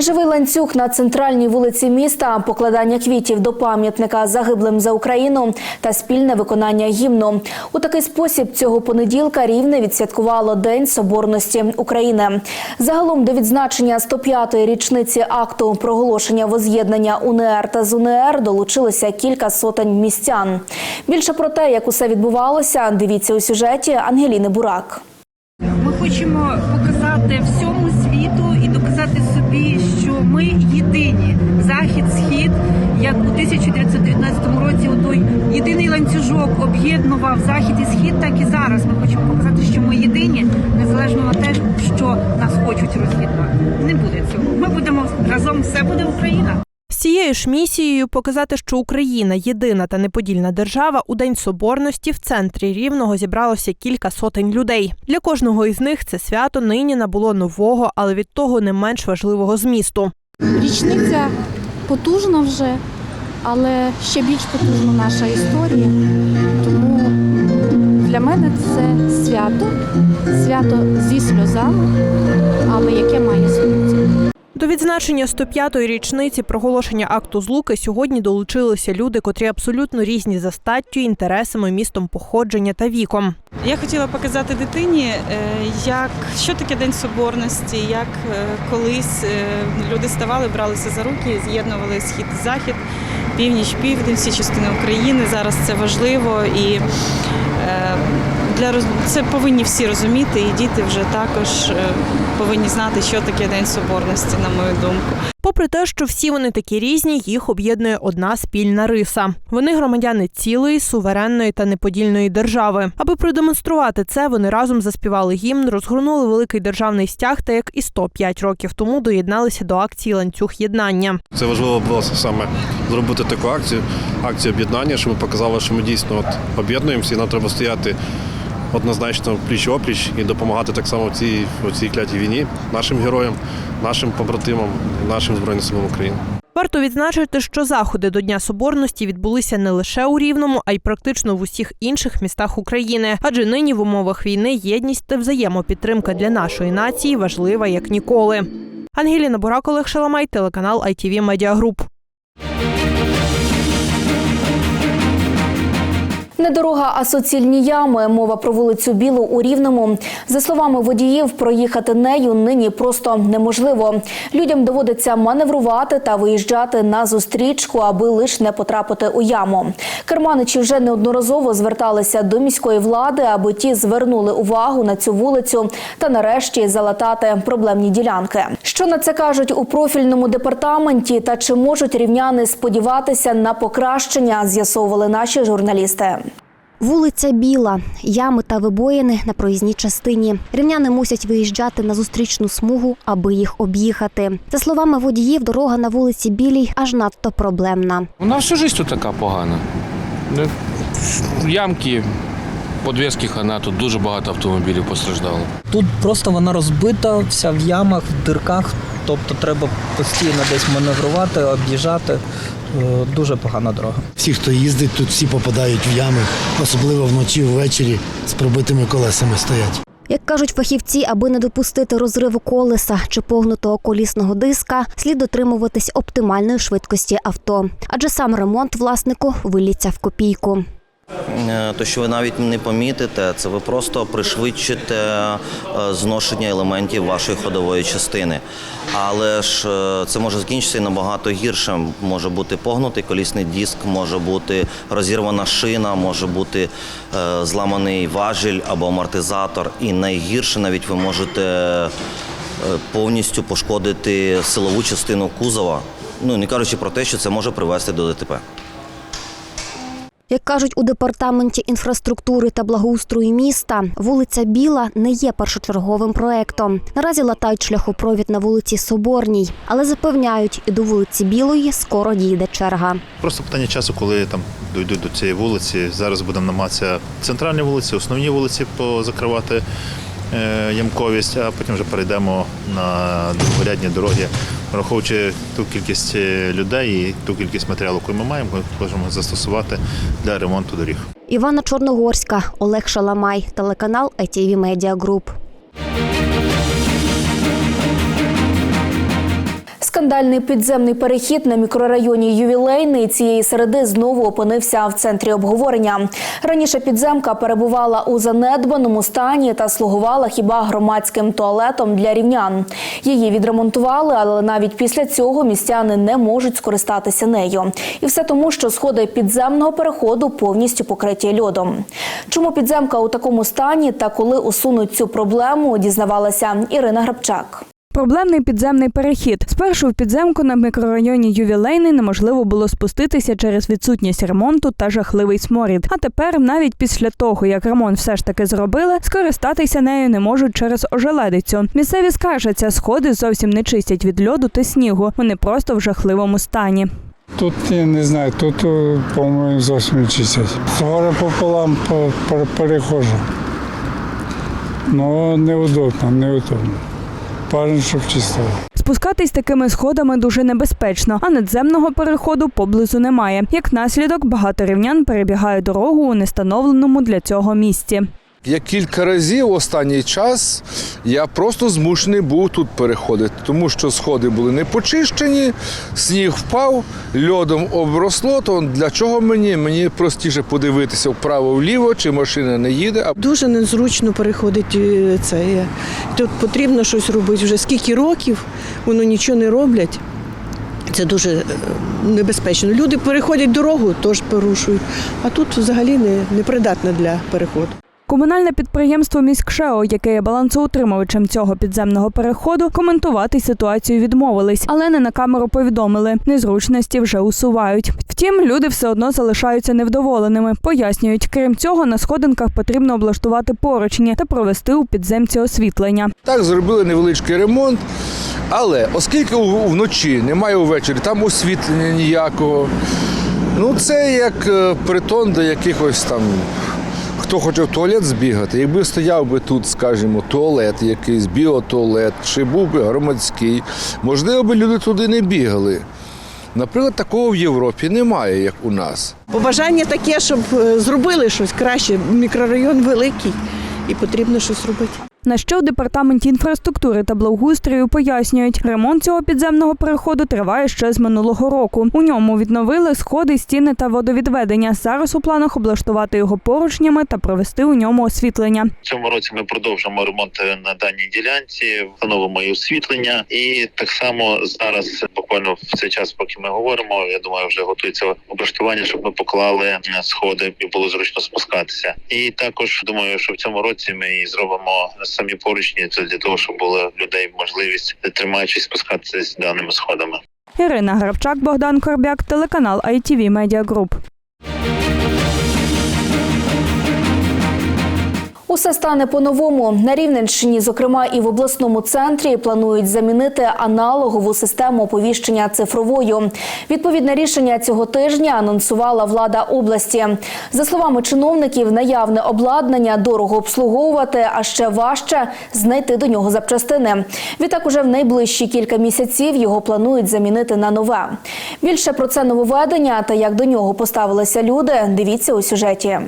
Живий ланцюг на центральній вулиці міста, покладання квітів до пам'ятника загиблим за Україну та спільне виконання гімну. У такий спосіб цього понеділка рівне відсвяткувало День Соборності України. Загалом до відзначення 105-ї річниці акту проголошення воз'єднання УНР та ЗУНР долучилося кілька сотень містян. Більше про те, як усе відбувалося, дивіться у сюжеті Ангеліни Бурак. Ми хочемо показати всьому і собі, що ми єдині. Захід, схід, як у 1919 році той єдиний ланцюжок об'єднував захід і схід, так і зараз. Ми хочемо показати, що ми єдині, незалежно від те, що нас хочуть роз'єднати. Не буде цього. Ми будемо разом. Все буде Україна. Цією ж місією показати, що Україна єдина та неподільна держава у День Соборності в центрі Рівного зібралося кілька сотень людей. Для кожного із них це свято нині набуло нового, але від того не менш важливого змісту. Річниця потужна вже, але ще більш потужна наша історія. Тому для мене це свято, свято зі сльозами, але яке має ціну. До відзначення 105-ї річниці проголошення акту злуки сьогодні долучилися люди, котрі абсолютно різні за статтю, інтересами, містом походження та віком. Я хотіла показати дитині, е, як що таке День Соборності, як е, колись е, люди ставали, бралися за руки, з'єднували схід і захід, північ, південь, всі частини України. Зараз це важливо і для роз- це повинні всі розуміти, і діти вже також е, повинні знати, що таке День Соборності, на мою думку. Попри те, що всі вони такі різні, їх об'єднує одна спільна риса. Вони громадяни цілої, суверенної та неподільної держави. Аби продемонструвати це, вони разом заспівали гімн, розгорнули великий державний стяг та як і 105 років тому доєдналися до акції ланцюг єднання. Це важливо було саме зробити таку акцію, акцію об'єднання, щоб ми показали, що ми дійсно от об'єднуємося і нам треба стояти однозначно пліч опліч і допомагати так само в цій, в цій клятій війні нашим героям, нашим побратимам, нашим Збройним силам України. Варто відзначити, що заходи до Дня Соборності відбулися не лише у Рівному, а й практично в усіх інших містах України. Адже нині в умовах війни єдність та взаємопідтримка для нашої нації важлива як ніколи. Ангеліна Бурак, Олег Шаламай, телеканал ITV Media. Не дорога, а суцільні ями. Мова про вулицю Білу у Рівному. За словами водіїв, проїхати нею нині просто неможливо. Людям доводиться маневрувати та виїжджати на зустрічку, аби лише не потрапити у яму. Керманичі вже неодноразово зверталися до міської влади, аби ті звернули увагу на цю вулицю та нарешті залатати проблемні ділянки. Що на це кажуть у профільному департаменті та чи можуть рівняни сподіватися на покращення, з'ясовували наші журналісти. Вулиця Біла, ями та вибоїни на проїзній частині. Рівняни мусять виїжджати на зустрічну смугу, аби їх об'їхати. За словами водіїв, дорога на вулиці Білій аж надто проблемна. Вона всю жизнь тут така погана. Ямки, подвески хана, тут дуже багато автомобілів постраждало. Тут просто вона розбита, вся в ямах, в дирках, тобто треба постійно десь маневрувати, об'їжджати. Е, Дуже погана дорога. Всі, хто їздить, тут всі попадають в ями, особливо вночі, ввечері з пробитими колесами стоять. Як кажуть фахівці, аби не допустити розриву колеса чи погнутого колісного диска, слід дотримуватись оптимальної швидкості авто, адже сам ремонт власнику виліться в копійку. Е, То, що ви навіть не помітите, це ви просто пришвидшите е, зношення елементів вашої ходової частини. Але ж е, це може закінчитися набагато гірше. Може бути погнутий колісний диск, може бути розірвана шина, може бути зламаний важіль або амортизатор. І найгірше навіть ви можете повністю пошкодити силову частину кузова. Ну не кажучи про те, що це може привести до ДТП. Як кажуть у департаменті інфраструктури та благоустрою міста, вулиця Біла не є першочерговим проектом. Наразі латають шляхопровід на вулиці Соборній, але запевняють, і до вулиці Білої скоро дійде черга. Просто питання часу, коли там дійдуть до цієї вулиці. Зараз будемо намагатися центральні вулиці, основні вулиці позакривати е, ямковість, а потім вже перейдемо на другорядні дороги. Враховуючи ту кількість е, людей і ту кількість матеріалу, яку ми маємо, ми можемо застосувати для ремонту доріг. Івана Чорногорська, Олег Шаламай, телеканал ITV Media Group. Скандальний підземний перехід на мікрорайоні Ювілейний цієї середи знову опинився в центрі обговорення. Раніше підземка перебувала у занедбаному стані та слугувала хіба громадським туалетом для рівнян. Її відремонтували, але навіть після цього містяни не можуть скористатися нею. І все тому, що сходи підземного переходу повністю покриті льодом. Чому підземка у такому стані та коли усунуть цю проблему, дізнавалася Ірина Грабчак. Проблемний підземний перехід. Спершу в підземку на мікрорайоні Ювілейний неможливо було спуститися через відсутність ремонту та жахливий сморід. А тепер, навіть після того, як ремонт все ж таки зробили, скористатися нею не можуть через ожеледицю. Місцеві скаржаться, сходи зовсім не чистять від льоду та снігу. Вони просто в жахливому стані. Тут я не знаю, тут, по-моєму, зовсім не чистять. Згори пополам по- пере- перехожу. Ну, неудобно, неудобно. Парень, чистили. Спускатись такими сходами дуже небезпечно, а надземного переходу поблизу немає. Як наслідок, багато рівнян перебігає дорогу у нестановленому для цього місці. Я кілька разів останній час я просто змушений був тут переходити, тому що сходи були не почищені, сніг впав, льодом обросло. То для чого мені? Мені простіше подивитися вправо-вліво, чи машина не їде. Дуже незручно переходити це. Тут потрібно щось робити. Вже скільки років воно нічого не роблять. Це дуже е, небезпечно. Люди переходять дорогу, теж порушують. А тут взагалі не, непридатне для переходу. Комунальне підприємство «Міськшео», яке є балансоутримувачем цього підземного переходу, коментувати ситуацію відмовились, але не на камеру повідомили. Незручності вже усувають. Втім, люди все одно залишаються невдоволеними. Пояснюють, крім цього, на сходинках потрібно облаштувати поручні та провести у підземці освітлення. Так зробили невеличкий ремонт. Але оскільки вночі немає увечері, там освітлення ніякого. Ну це як е, притон до якихось там. Хто хоче в туалет збігати, якби стояв би тут, скажімо, туалет якийсь, біотуалет, чи був би громадський, можливо, би люди туди не бігали. Наприклад, такого в Європі немає, як у нас. Побажання таке, щоб е, зробили щось краще. Мікрорайон великий і потрібно щось робити. На що в департаменті інфраструктури та благоустрою пояснюють, ремонт цього підземного переходу триває ще з минулого року. У ньому відновили сходи, стіни та водовідведення. Зараз у планах облаштувати його поручнями та провести у ньому освітлення. В цьому році ми продовжимо ремонт на даній ділянці, встановимо і освітлення, і так само зараз, буквально в цей час, поки ми говоримо, я думаю, вже готується облаштування, щоб ми поклали сходи і було зручно спускатися. І також думаю, що в цьому році ми і зробимо самі поручні це для того, щоб було людей можливість тримаючись спускатися з даними сходами. Ірина Грабчак, Богдан Корбяк, телеканал ITV Media Group. Усе стане по-новому. На Рівненщині, зокрема і в обласному центрі, планують замінити аналогову систему оповіщення цифровою. Відповідне рішення цього тижня анонсувала влада області. За словами чиновників, наявне обладнання дорого обслуговувати, а ще важче знайти до нього запчастини. Відтак, уже в найближчі кілька місяців його планують замінити на нове. Більше про це нововведення та як до нього поставилися люди. Дивіться у сюжеті.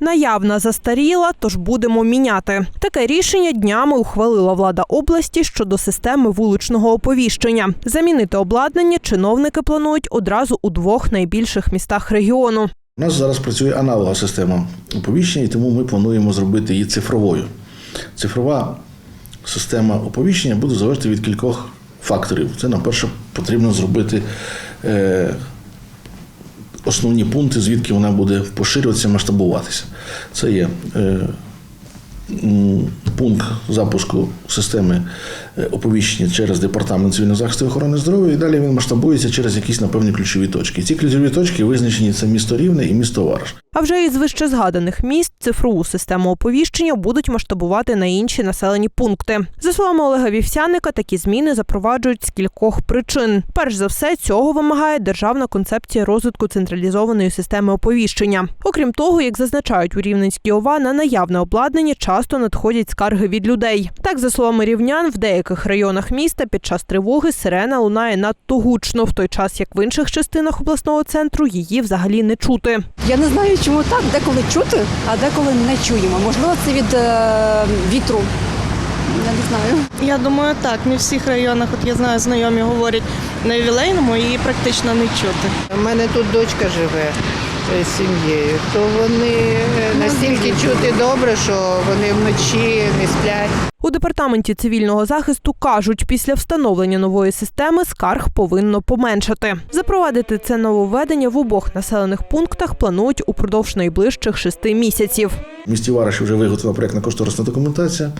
Наявна застаріла, тож будемо міняти. Таке рішення днями ухвалила влада області щодо системи вуличного оповіщення. Замінити обладнання чиновники планують одразу у двох найбільших містах регіону. У нас зараз працює аналогова система оповіщення, і тому ми плануємо зробити її цифровою. Цифрова система оповіщення буде залежати від кількох факторів. Це, найперше, потрібно зробити е, основні пункти, звідки вона буде поширюватися, масштабуватися. Це є е, пункт запуску системи е, оповіщення через департамент цивільного захисту і охорони здоров'я, і далі він масштабується через якісь напевні ключові точки. Ці ключові точки визначені це місто Рівне і місто Варш. А вже із вищезгаданих міст цифрову систему оповіщення будуть масштабувати на інші населені пункти. За словами Олега Вівсяника, такі зміни запроваджують з кількох причин. Перш за все, цього вимагає державна концепція розвитку централізованої системи оповіщення. Окрім того, як зазначають у Рівненській ОВА, на наявне обладнання часто надходять скарги від людей. Так, за словами рівнян, в деяких районах міста під час тривоги сирена лунає надто гучно, в той час як в інших частинах обласного центру її взагалі не чути. Я не знаю, чому так, деколи чути, а деколи не чуємо. Можливо, це від е, вітру. Я не знаю. Я думаю, так. Не в всіх районах, от я знаю, знайомі говорять на ювілейному, її практично не чути. У мене тут дочка живе сім'єю, то вони е, настільки чути добре, що вони вночі не сплять. У департаменті цивільного захисту кажуть, після встановлення нової системи скарг повинно поменшати. Запровадити це нововведення в обох населених пунктах планують упродовж найближчих шести місяців. В місті Вараші вже виготовлена проєктна кошторисна документація.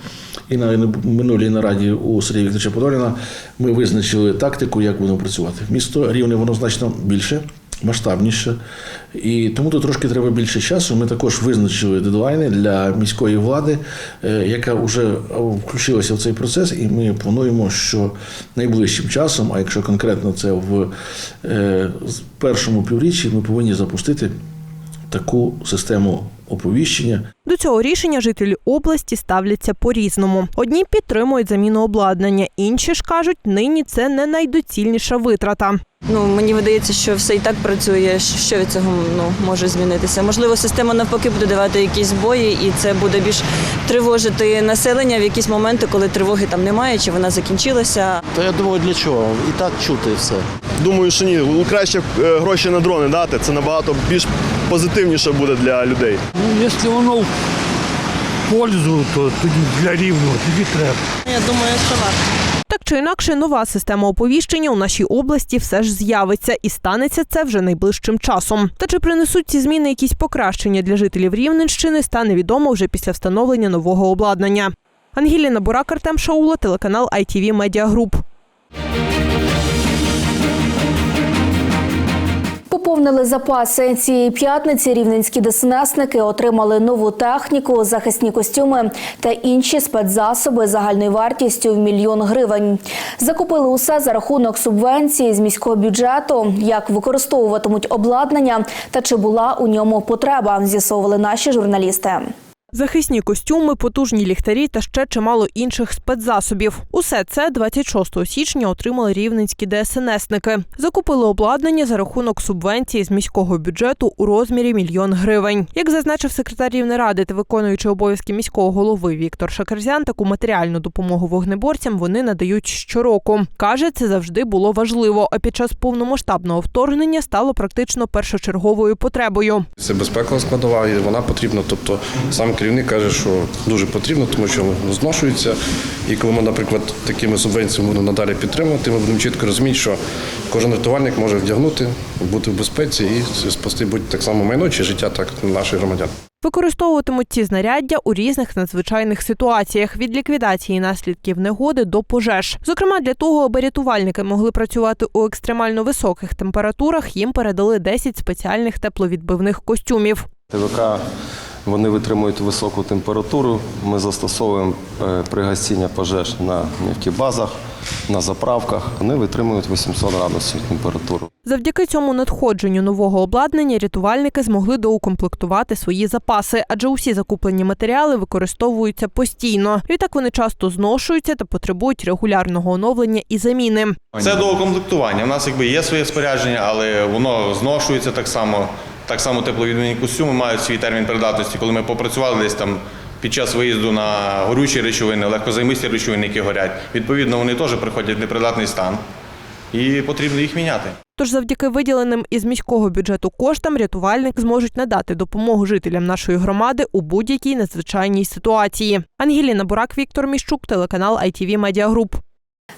І на минулій нараді у Сергія Вікторовича Подоліна ми визначили тактику, як будемо працювати. Місто рівне воно значно більше, масштабніше. І тому тут трошки треба більше часу. Ми також визначили дедлайни для міської влади, е, яка вже включилася в цей процес, і ми плануємо, що найближчим часом, а якщо конкретно це в е, першому півріччі, ми повинні запустити таку систему оповіщення. До цього рішення жителі області ставляться по-різному. Одні підтримують заміну обладнання, інші ж кажуть, нині це не найдоцільніша витрата. Ну мені видається, що все і так працює. Що від цього ну може змінитися? Можливо, система навпаки буде давати якісь збої, і це буде більш тривожити населення в якісь моменти, коли тривоги там немає, чи вона закінчилася. Та я думаю, для чого? І так чути все. Думаю, що ні. Краще е, гроші на дрони дати. Це набагато більш позитивніше буде для людей. Ну, якщо воно в пользу, то тоді для рівного тоді треба. Я думаю, що варто. Так чи інакше, нова система оповіщення у нашій області все ж з'явиться, і станеться це вже найближчим часом. Та чи принесуть ці зміни якісь покращення для жителів Рівненщини, стане відомо вже після встановлення нового обладнання. Ангеліна Бурак, Артем Шаула, телеканал ITV Media Group. Поповнили запаси цієї п'ятниці. Рівненські ДСНСники отримали нову техніку, захисні костюми та інші спецзасоби загальною вартістю в мільйон гривень. Закупили усе за рахунок субвенції з міського бюджету. Як використовуватимуть обладнання та чи була у ньому потреба, з'ясовували наші журналісти. Захисні костюми, потужні ліхтарі та ще чимало інших спецзасобів. Усе це 26 січня отримали рівненські ДСНСники. Закупили обладнання за рахунок субвенції з міського бюджету у розмірі мільйон гривень. Як зазначив секретар Рівнеради та виконуючий обов'язки міського голови Віктор Шакерзян, таку матеріальну допомогу вогнеборцям вони надають щороку. Каже, це завжди було важливо. А під час повномасштабного вторгнення стало практично першочерговою потребою. Це безпекова складова, і вона потрібна. Тобто сам керівник каже, що дуже потрібно, тому що зношується. І коли ми, наприклад, такими субвенціями будемо надалі підтримувати, ми будемо чітко розуміти, що кожен рятувальник може вдягнути, бути в безпеці і спасти будь так само майно чи життя так наших громадян. Використовуватимуть ці знаряддя у різних надзвичайних ситуаціях від ліквідації наслідків негоди до пожеж. Зокрема, для того, аби рятувальники могли працювати у екстремально високих температурах, їм передали 10 спеціальних тепловідбивних костюмів. ТВК вони витримують високу температуру. Ми застосовуємо е, при гасіння пожеж на нефтебазах, на заправках. Вони витримують 800 градусів температуру. Завдяки цьому надходженню нового обладнання рятувальники змогли доукомплектувати свої запаси, адже усі закуплені матеріали використовуються постійно. Відтак вони часто зношуються та потребують регулярного оновлення і заміни. Це доукомплектування. У нас якби є своє спорядження, але воно зношується так само. Так само тепловідмінні костюми мають свій термін придатності. Коли ми попрацювали десь там під час виїзду на горючі речовини, легкозаймисті речовини, які горять, відповідно, вони теж приходять в непридатний стан і потрібно їх міняти. Тож, завдяки виділеним із міського бюджету коштам, рятувальник зможуть надати допомогу жителям нашої громади у будь-якій надзвичайній ситуації. Ангеліна Бурак, Віктор Міщук, телеканал ITV Media Group.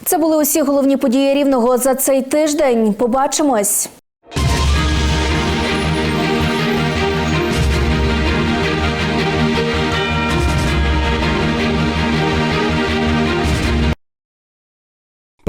Це були усі головні події рівного за цей тиждень. Побачимось.